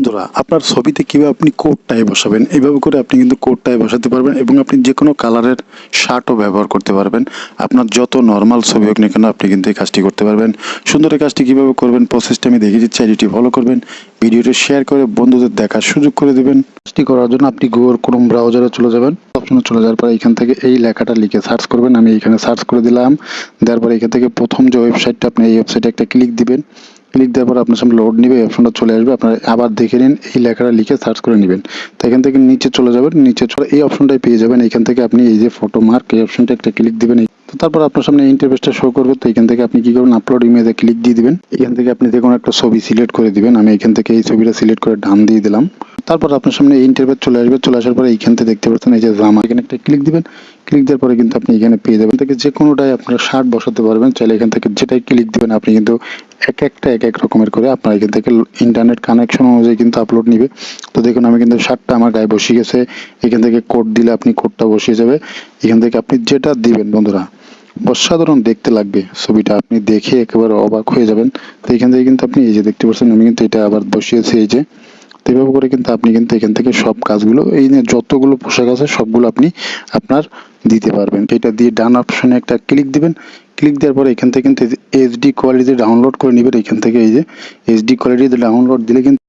বন্ধুরা, আপনার ছবিতে কীভাবে আপনি কোডটাই বসাবেন, এইভাবে করে আপনি কিন্তু কোডটাই বসাতে পারবেন এবং আপনি যে কোনো কালারের শার্টও ব্যবহার করতে পারবেন। আপনার যত নর্মাল ছবি হোক না কেন আপনি কিন্তু এই কাজটি করতে পারবেন। সুন্দর এই কাজটি কীভাবে করবেন প্রসেসটা আমি দেখিয়ে দিচ্ছি, আইডিটি ফলো করবেন, ভিডিওটি শেয়ার করে বন্ধুদের দেখার সুযোগ করে দেবেন। কাজটি করার জন্য আপনি গুগল ক্রোম ব্রাউজারে চলে যাবেন। অপশনে চলে যাওয়ার পর এখান থেকে এই লেখাটা লিখে সার্চ করবেন, আমি এখানে সার্চ করে দিলাম। দেওয়ার পর এখান থেকে প্রথম যে ওয়েবসাইটটা আপনি এই ওয়েবসাইটে একটা ক্লিক দিবেন। ক্লিক দেওয়ার পর আপনার সামনে লোড নিবে অপশনটা চলে আসবে, আপনারা আবার দেখে নিন, এই লেখাটা লিখে সার্চ করে নেবেন। তো এখান থেকে নিচে চলে যাবেন, নিচে চলে এই অপশনটাই পেয়ে যাবেন। এখান থেকে আপনি এই যে ফটো মার্ক এই অপশনটা একটা ক্লিক দিবেন। তো তারপর আপনার সামনে ইন্টারফেসটা শো করবে, তো এখান থেকে আপনি কি করবেন আপলোড ইমেজে ক্লিক দিয়ে দিবেন। এখান থেকে আপনি কোনো একটা ছবি সিলেক্ট করে দিবেন। আমি এখান থেকে এই ছবিটা সিলেক্ট করে ডান দিয়ে দিলাম। তারপর আপনার সামনে এই ইন্টারফেস চলে আসবে, চলে আসার পরে এইখান থেকে দেখতে পাচ্ছেন, এই যে জামা এখানে একটা ক্লিক দিবেন। ক্লিক দেওয়ার পরে কিন্তু আপনি এখানে পেয়ে যাবেন। থেকে যে কোনোটাই আপনার শার্ট বসাতে পারবেন, চাইলে এখান থেকে যেটাই ক্লিক দিবেন, আপনি কিন্তু এক একটা, এক এক রকমের করে আপনার এখান থেকে ইন্টারনেট কানেকশন অনুযায়ী কিন্তু আপলোড নিবে। তো দেখুন, আমি কিন্তু শার্টটা আমার গায়ে বসিয়ে গেছে। এখান থেকে কোড দিলে আপনি কোডটা বসিয়ে যাবে। এখান থেকে আপনি যেটা দিবেন, বন্ধুরা, অসাধারণ দেখতে লাগবে ছবিটা। আপনি দেখে একেবারে অবাক হয়ে যাবেন। তো এখান থেকে কিন্তু আপনি এই যে দেখতে পাচ্ছেন, আমি কিন্তু এটা আবার বসিয়েছি এই যে। এভাবে করে কিন্তু আপনি কিন্তু এখান থেকে সব কাজগুলো, এই যে যতগুলো পোশাক আছে সবগুলো আপনি আপনার দিতে পারবেন। এটা দিয়ে ডান অপশনে একটা ক্লিক দিবেন। ক্লিক দেওয়ার পরে এখান থেকে কিন্তু এইচডি কোয়ালিটি ডাউনলোড করে নেবেন। এখান থেকে এই যে এইচডি কোয়ালিটি ডাউনলোড দিলে কিন্তু